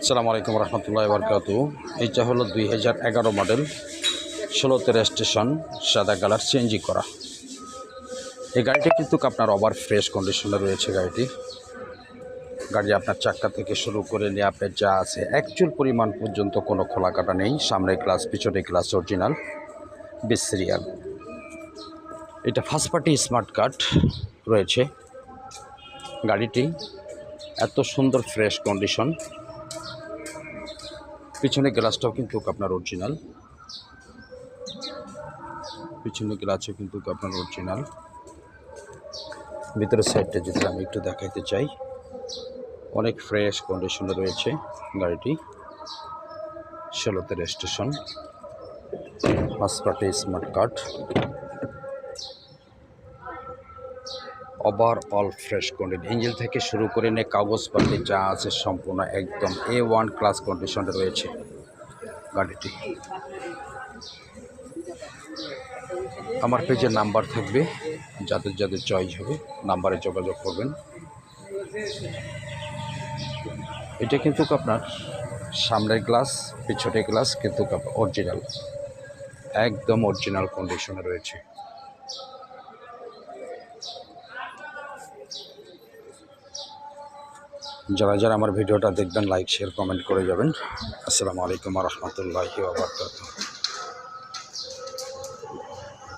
আসসালামু আলাইকুম রহমতুল্লাহ বরকাতু এইটা হলো দুই হাজার এগারো মডেল, ষোলোতে রেজিস্ট্রেশন, সাদা কালার চেঞ্জিং করা। এই গাড়িটি কিন্তু আপনার ওভার ফ্রেশ কন্ডিশনে রয়েছে গাড়িটি। গাড়ি আপনার চাক্কা থেকে শুরু করে নিয়ে আপনার যা আছে অ্যাকচুয়াল পরিমাণ পর্যন্ত কোনো খোলা কাটা নেই। সামনে গ্লাস পিছনে গ্লাস অরিজিনাল বিশ সিরিয়াল এটা ফার্স্ট পার্টি স্মার্ট কার্ড রয়েছে। গাড়িটি এত সুন্দর ফ্রেশ কন্ডিশন পিছনে গ্লাসটাও কিন্তু আপনার অরিজিনাল পিছনে গ্লাসও কিন্তু আপনার অরিজিনাল ভিতরের সাইডটা যদি আমি একটু দেখাইতে চাই, অনেক ফ্রেশ কন্ডিশনে রয়েছে গাড়িটি। ষোলোতে registration হাসপাটে smart card overall fresh condition. Engine থেকে শুরু করে নিয়ে কাগজপাতি যা আছে সম্পূর্ণ একদম এ ওয়ান ক্লাস কন্ডিশনে রয়েছে। গাড়িটি। আমার পেজের নাম্বার থাকবে, যাদের যাদের চয়েস হবে, নাম্বারে যোগাযোগ করবেন। এটা কিন্তু আপনার সামনের গ্লাস পিছনের গ্লাস কিন্তু অরিজিনাল। একদম অরিজিনাল কন্ডিশনে রয়েছে। যারা যারা আমার ভিডিওটা দেখবেন লাইক শেয়ার কমেন্ট করে যাবেন। আসসালামু আলাইকুম রহমতুল্লাহি ওবরকাতুহ